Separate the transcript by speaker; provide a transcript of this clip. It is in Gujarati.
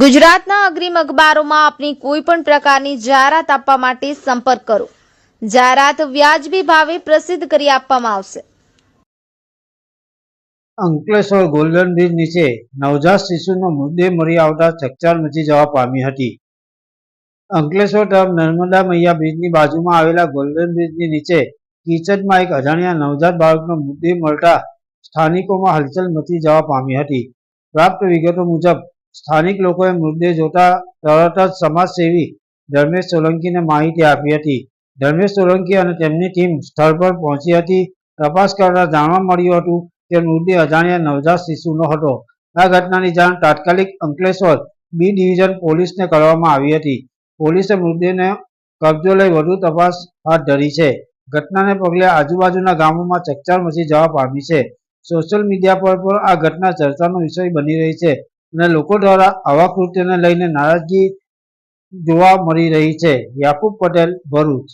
Speaker 1: ગુજરાતના અગ્રીમ અખબારોમાં આપની કોઈ પણ પ્રકારની જાહેરાત આપવા માટે સંપર્ક કરો. જાહેરાત વ્યાજબી ભાવે પ્રસિદ્ધ કરી આપવામાં આવશે.
Speaker 2: અંકલેશ્વર ગોલ્ડન બ્રિજ નીચે નવજાત શિશુનો મુદ્દે મળી આવતા ચકચાર મચી જવા પામી હતી. અંકલેશ્વર તરફ નર્મદા મૈયા બ્રિજની બાજુમાં આવેલા ગોલ્ડન બ્રિજની નીચે કિચડમાં એક અજાણ્યા નવજાત બાળકનો મુદ્દે મળતા સ્થાનિકોમાં હલચલ મચી જવા પામી હતી. પ્રાપ્ત વિગતો મુજબ સ્થાનિક લોકોએ મૃતદેહ જોતા તરત જ સમાજસેવી ધર્મેશ સોલંકીને માહિતી આપી હતી. ધર્મેશ સોલંકી અને તેમની ટીમ સ્થળ પર પહોંચી હતી. તપાસ કરતા જાણવા મળ્યું હતું કે મૃતદેહ અજાણ્યા નવજાત શિશુનો હતો. આ ઘટનાની જાણ તાત્કાલિક અંકલેશ્વર બી ડિવિઝન પોલીસને કરવામાં આવી હતી. પોલીસે મૃતદેહને કબજો લઈ વધુ તપાસ હાથ ધરી છે. ઘટનાને પગલે આજુબાજુના ગામોમાં ચકચાર મચી જવા પામી છે. સોશિયલ મીડિયા પર પણ આ ઘટના ચર્ચાનો વિષય બની રહી છે. અને લોકો દ્વારા આવા કૃત્યને લઈને નારાજગી જોવા મળી રહી છે. યાકુબ પટેલ ભરૂચ.